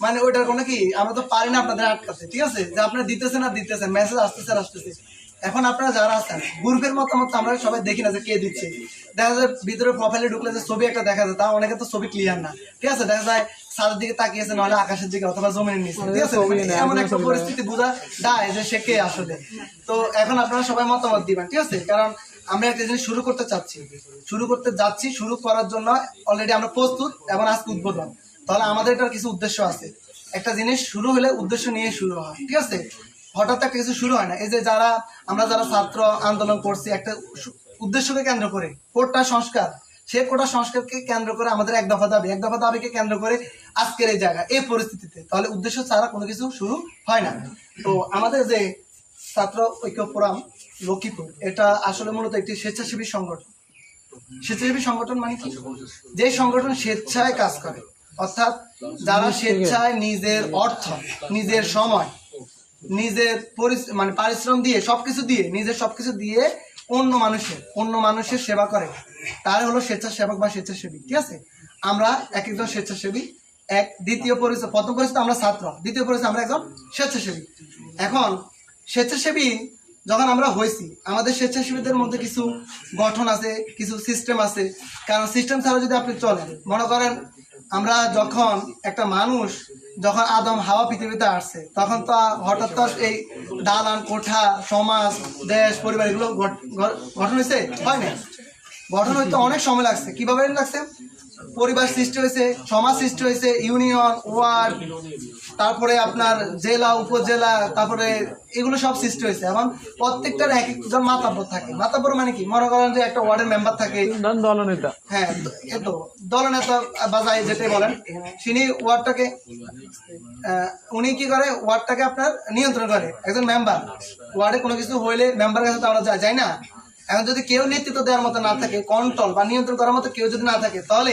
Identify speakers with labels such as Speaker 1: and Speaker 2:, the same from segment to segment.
Speaker 1: মানে ওইটার কোনো কি, আমরা তো পারি না আপনাদের আটকাতে, ঠিক আছে? যে আপনারা দিতেছেন আর দিতেছেন মেসেজ আসতেছে আসতেছে। এখন আপনারা যারা আছেন গ্রুপের মতামত আমরা সবাই দেখি না যে কে দিচ্ছে। দেখা যায় ভিতরে প্রোফাইলে ঢুকলে যে ছবি একটা দেখা যায় তা অনেকে তো ছবি ক্লিয়ার না। ঠিক আছে? দেখা যায় সাদের দিকে তাকিয়েছে নাহলে আকাশের দিকে অথবা জমিনের নিচে। ঠিক আছে? মানে এমন একটা পরিস্থিতি বোঝা যায় যে সে কে আসলে। তো এখন আপনারা সবাই মতামত দিবেন ঠিক আছে? কারণ আমরা একটা জিনিস শুরু করতে চাচ্ছি। শুরু করতে যাচ্ছি শুরু করার জন্য অলরেডি আমরা প্রস্তুত এবং আজকে উদ্বোধন। তাহলে আমাদের এটার কিছু উদ্দেশ্য আছে। একটা জিনিস শুরু হলে উদ্দেশ্য নিয়ে শুরু হয় ঠিক আছে? হঠাৎ একটা কিছু শুরু হয় না। এই যে যারা আমরা যারা ছাত্র আন্দোলন করছি একটা উদ্দেশ্যকে কেন্দ্র করে, কোটা সংস্কার। সে কোটা সংস্কারকে কেন্দ্র করে আমাদের এক দফা দাবি, এক দফা দাবিকে কেন্দ্র করে আজকের এই জায়গা, এই পরিস্থিতিতে। তাহলে উদ্দেশ্য ছাড়া কোনো কিছু শুরু হয় না। তো আমাদের যে ছাত্র ঐক্য ফোরাম লক্ষ্মীপুর, এটা আসলে মূলত একটি স্বেচ্ছাসেবী সংগঠন। স্বেচ্ছাসেবী সংগঠন মানে কি? যে সংগঠন স্বেচ্ছায় কাজ করে, অর্থাৎ যারা স্বেচ্ছায় নিজের অর্থ, নিজের সময়, নিজের মানে পারিশ্রম দিয়ে, সবকিছু দিয়ে, নিজের সবকিছু দিয়ে অন্য মানুষের অন্য মানুষের সেবা করে। তার হলো স্বেচ্ছাসেবক বা স্বেচ্ছাসেবী, ঠিক আছে? আমরা এক একজন স্বেচ্ছাসেবী, এক দ্বিতীয় পরিচয়, প্রথম পরিচয় আমরা ছাত্র, দ্বিতীয় পরিচয় আমরা একজন স্বেচ্ছাসেবী। এখন, স্বেচ্ছাসেবী যখন আমরা হয়েছি, আমাদের স্বেচ্ছাসেবীদের মধ্যে কিছু গঠন আছে, কিছু সিস্টেম আছে। কারণ সিস্টেম ছাড়া যদি আপনি চলেন, মনে করেন আমরা যখন একটা মানুষ যখন আদম হাওয়া পৃথিবীতে আসছে, তখন তো হঠাৎ এই দালান, কোঠা, সমাজ, দেশ, পরিবার এগুলো গঠন হয়েছে? হয় না গঠন হইতে অনেক সময় লাগছে। কীভাবে লাগছে? পরিবার সৃষ্টি হয়েছে, সমাজ সৃষ্টি হয়েছে, ইউনিয়ন, ওয়ার্ড তারপরে আপনার জেলা উপজেলা তারপরে এগুলো সব সৃষ্টি হয়েছে এবং প্রত্যেকটার এক একজন মাতাব্বর থাকে। মাতাব্বর মানে কি? মনে করেন যে একটা ওয়ার্ডের মেম্বার থাকে।
Speaker 2: দলনেতা
Speaker 1: হ্যাঁ এ তো দলনেতা বাজায় যেটাই বলেন তিনি ওয়ার্ডটাকে উনি কি করে? ওয়ার্ডটাকে আপনার নিয়ন্ত্রণ করে একজন মেম্বার। ওয়ার্ডে কোনো কিছু হইলে মেম্বারের কাছে তো আমরা যাই না? এখন যদি কেউ নেতৃত্ব দেওয়ার মতো না থাকে, কন্ট্রোল বা নিয়ন্ত্রণ করার মতো কেউ যদি না থাকে, তাহলে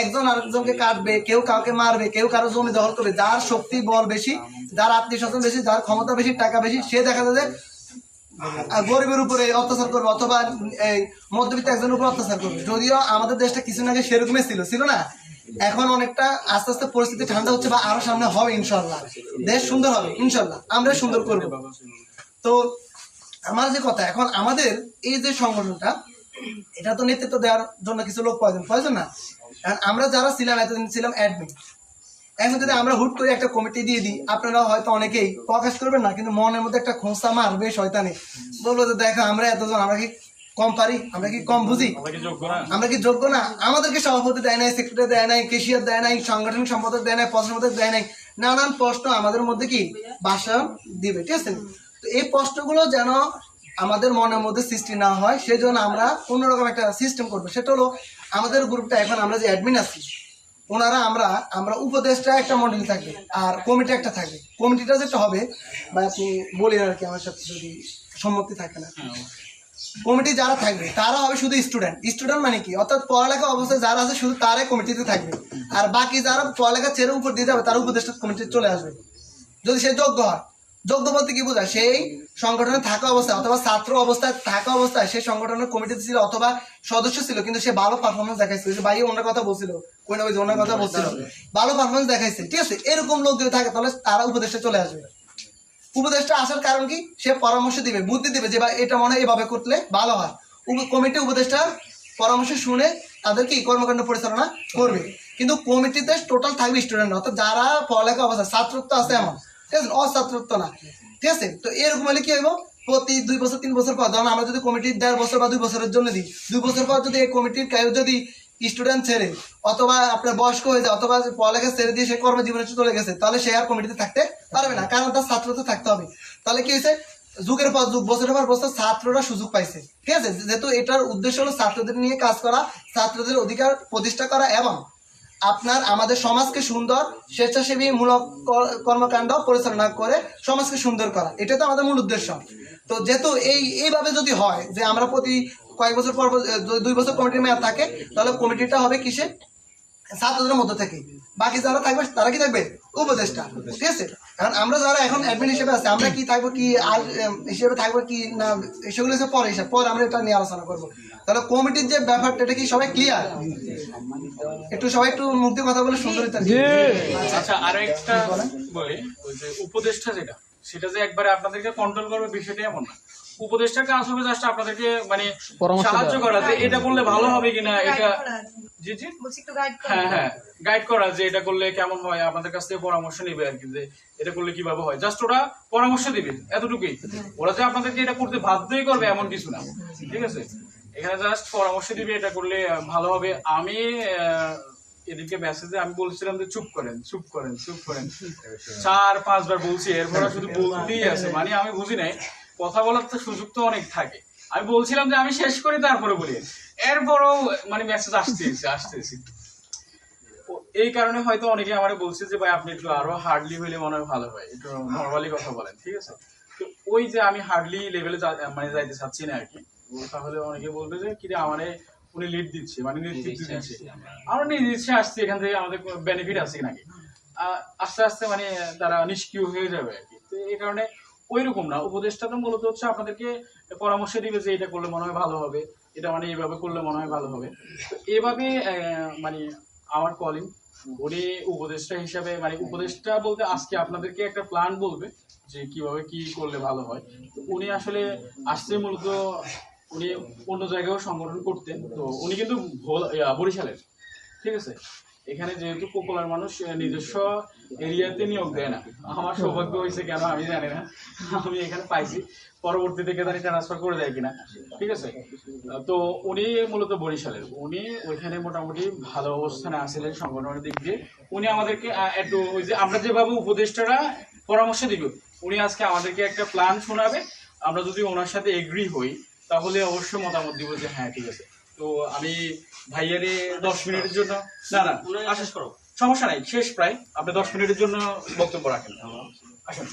Speaker 1: একজন আরেকজনকে কাটবে, কেউ কাউকে মারবে, কেউ কারও জমি দখল করবে, যার শক্তি, বল বেশি, যার আত্মীয় স্বজন বেশি, যার ক্ষমতা বেশি, টাকা বেশি, সে দেখা যায় যে গরিবের উপরে অত্যাচার করবে অথবা মধ্যবিত্ত একজনের উপর অত্যাচার করবে। যদিও আমাদের দেশটা কিছুদিন আগে সেরকমই ছিল ছিল না? এখন অনেকটা আস্তে আস্তে পরিস্থিতি ঠান্ডা হচ্ছে বা আরও সামনে হবে ইনশাল্লাহ দেশ সুন্দর হবে ইনশাল্লাহ আমরা সুন্দর করব। তো আমার যে কথা এখন আমাদের এই যে সংগঠনটা এটা তো নেতৃত্ব দেওয়ার জন্য কিছু লোক প্রয়োজন প্রয়োজন না। এখন আমরা যারা ছিলাম এতদিন ছিলাম অ্যাডমিন এখন যদি আমরা হুট করে একটা কমিটি দিয়ে দিই আপনারা হয়তো অনেকেই প্রকাশ করবেন না কিন্তু মনের মধ্যে একটা খোঁচা মারবে শয়তানে। বলব যে দেখো আমরা এতজন আমরা কি কম পারি? আমরা কি কম বুঝি? আমরা কি যোগ্য না? আমাদেরকে সভাপতি দেয় নাই সেক্রেটারি দেয় নাই কেশিয়ার দেয় নাই সাংগঠনিক সম্পাদক দেয় নাই প্রশ্ন দেয় নাই। নানান প্রশ্ন আমাদের মধ্যে কি? বাসা দিবে ঠিক আছে? তো এই প্রশ্নগুলো যেন আমাদের মনের মধ্যে সৃষ্টি না হয় সেই জন্য আমরা অন্যরকম একটা সিস্টেম করব। সেটা হলো আমাদের গ্রুপটা এখন আমরা যে অ্যাডমিন আছি ওনারা আমরা আমরা উপদেশটা একটা মন্ডলী থাকবে আর কমিটি একটা থাকবে। কমিটিটা যেটা হবে বা আপনি বলি আর কি আমার সাথে যদি সম্মতি থাকে না। কমিটি যারা থাকবে তারা হবে শুধু স্টুডেন্ট স্টুডেন্ট মানে কি? অর্থাৎ পড়ালেখা অবস্থায় যারা আছে শুধু তারাই কমিটিতে থাকবে। আর বাকি যারা পড়ালেখা ছেড়ে উপর দিয়ে যাবে তারা উপদেষ্টা কমিটিতে চলে আসবে। যদি সে যোগ্য হয় যোগ্য বলতে কি বোঝায়? সেই সংগঠনে থাকা অবস্থায় অথবা ছাত্র অবস্থায় থাকা অবস্থায় সেই সংগঠনের কমিটিতে ছিল অথবা সদস্য ছিল, কিন্তু সে ভালো পারফরমেন্স দেখাইছিল। ভাই ওনার কথা বলছিল কোন ওই ওনার কথা বলছিল। ভালো পারফরমেন্স দেখাইছে, ঠিক আছে? এরকম লোক যদি থাকে, তাহলে তারা উপদেষ্টা চলে আসবে। উপদেশটা আসার কারণ কি? সে পরামর্শ দিবে, বুদ্ধি দিবে যে, ভাই, এটা মনে এভাবে করলে ভালো হয়। কমিটি উপদেশটা পরামর্শ শুনে তাদের কি? কর্মকাণ্ড পরিচালনা করবে। কিন্তু কমিটিতে টোটাল থাকবে স্টুডেন্ট অর্থাৎ যারা পড়ালেখা অবস্থা ছাত্রত্ব আছে এমন। ঠিক আছে অছাত্রত্ব না। ঠিক আছে, তো এরকম হলে কি হইব? প্রতি দুই বছর, তিন বছর পর, ধরুন আমরা যদি কমিটির দেড় বছর বা দুই বছরের জন্য দিই, দুই বছর পর যদি এই কমিটির কেউ যদি স্টুডেন্ট ছেড়ে, অথবা আপনার বয়স্ক হয়ে যায়, অথবা পড়ালেখা ছেড়ে দিয়ে সে কর্মজীবনে চলে গেছে, তাহলে সে আর কমিটিতে থাকতে পারবে না, কারণ তার ছাত্রতে থাকতে হবে। তাহলে কি হয়েছে? যুগের পর যুগ, বছরের পর বছর ছাত্ররা সুযোগ পাইছে। ঠিক আছে, যেহেতু এটার উদ্দেশ্য হলো ছাত্রদের নিয়ে কাজ করা, ছাত্রদের অধিকার প্রতিষ্ঠা করা এবং আপনার আমাদের সমাজকে সুন্দর স্বেচ্ছাসেবী মূলক কর- কর্মকাণ্ড পরিচালনা করে সমাজকে সুন্দর করা। এটা তো আমাদের মূল উদ্দেশ্য। তো যেহেতু এই এইভাবে যদি হয় যে আমরা প্রতি কয়েক বছর পর পর, দুই বছর কমিটির মেয়াদ থাকে তাহলে কমিটিটা হবে কিসে? হাজারের মধ্যে থেকে। বাকি যারা থাকবে তারা কি থাকবে? উপদেষ্টা ঠিক আছে? এখন আমরা যারা এখন অ্যাডমিন হিসেবে আছে আমরা কি থাকব কি আর হিসেবে থাকব কি না সেগুলো হচ্ছে পরে হিসাব। পরে আমরা এটা নিয়ে আলোচনা করব। তাহলে কমিটির যে ব্যাপারটা এটা কি সবাই ক্লিয়ার একটু সবাই একটু মুক্তি কথা বলে সুন্দর
Speaker 2: আচ্ছা আরও একটা বলি ওই যে উপদেষ্টা যেটা সেটা যে একবারে আপনাদেরকে কন্ট্রোল করবে বিষয়টা এমন না। উপদেষ্টার কাজ হবে জাস্ট আপনাদেরকে মানে সাহায্য করা যে এটা করলে ভালো হবে কিনা এটা জি জি।
Speaker 3: বলছি একটু গাইড
Speaker 2: হ্যাঁ হ্যাঁ। গাইড করা যে এটা করলে কেমন হয় আপনাদের কাছ থেকে পরামর্শ নেবে আর কি যে এটা করলে কীভাবে হয়। জাস্ট ওরা পরামর্শ দিবে এতটুকুই। ওরা যে আপনাদেরকে এটা করতে বাধ্যই করবে এমন কিছু না। ঠিক আছে? এখানে জাস্ট পরামর্শ দিবে এটা করলে ভালো হবে। আমি আহ, এদিকে মেসেজে আমি বলছিলাম যে চুপ করেন চুপ করেন চুপ করেন। চার পাঁচবার বলছি এরপর শুধু বলতেই আছে। মানে আমি বুঝি নাই। কথা বলার তো সুযোগ তো অনেক থাকে। আমি বলছিলাম যে আমি শেষ করি তারপরে বলি। এরপরও মানে মেসেজ আসতেছে আসতেছে এই কারণে হয়তো অনেকে আমার বলছে যে ভাই আপনি একটু আরও হার্ডলি হইলে মনে হয় ভালো হয়। একটু নর্মালি কথা বলেন ঠিক আছে? তো ওই যে আমি হার্ডলি লেভেলে মানে যাইতে চাচ্ছি না আর কি তাহলে অনেকে বলবে যে কি রে আমারে উনি লিড দিচ্ছে মানে নেতৃত্ব দিচ্ছে আমরা। নির্দিষ্টে আসছি এখান থেকে আমাদের বেনিফিট আছে নাকি? আহ, আস্তে আস্তে মানে তারা নিষ্ক্রিয় হয়ে যাবে আর কি তো এই কারণে ওই রকম না। উপদেশটা তো মূলত হচ্ছে আপনাদেরকে পরামর্শ দিবে যে এটা করলে মনে হয় ভালো হবে। এটা মানে এইভাবে করলে মনে হয় ভালো হবে। তো এভাবে মানে আমার কলিং উনি উপদেষ্টা হিসাবে মানে উপদেষ্টা বলতে আজকে আপনাদেরকে একটা প্ল্যান বলবে যে কীভাবে কি করলে ভালো হয়। উনি আসলে আসছে মূলত, উনি অন্য জায়গায়ও সংগঠন করতেন। তো উনি কিন্তু বরিশালের। ঠিক আছে? এখানে যেহেতু পপুলার মানুষ নিজস্ব এরিয়াতে নিয়োগ দেয় না। আমার সৌভাগ্য হয়েছে কেন আমি জানি না। আমি এখানে পাইছি। পরবর্তী থেকে জানি ট্রান্সফার করে দেয় কিনা। ঠিক আছে? তো উনি মূলত বরিশালের। উনি ওইখানে মোটামুটি ভালো অবস্থানে আসছিলেন সংগঠনের দিক দিয়ে। উনি আমাদেরকে একটু ওই যে আমরা যেভাবে উপদেষ্টারা পরামর্শ দিব, উনি আজকে আমাদেরকে একটা প্ল্যান শোনাবে। আমরা যদি ওনার সাথে এগ্রি হই, তাহলে অবশ্যই মতামত দিব যে হ্যাঁ ঠিক আছে। তো আমি ভাইয়ারে দশ মিনিটের জন্য না না আশেষ করো। সমস্যা নাই শেষ প্রায়। আপনি দশ মিনিটের জন্য বক্তব্য রাখেন। আসেন।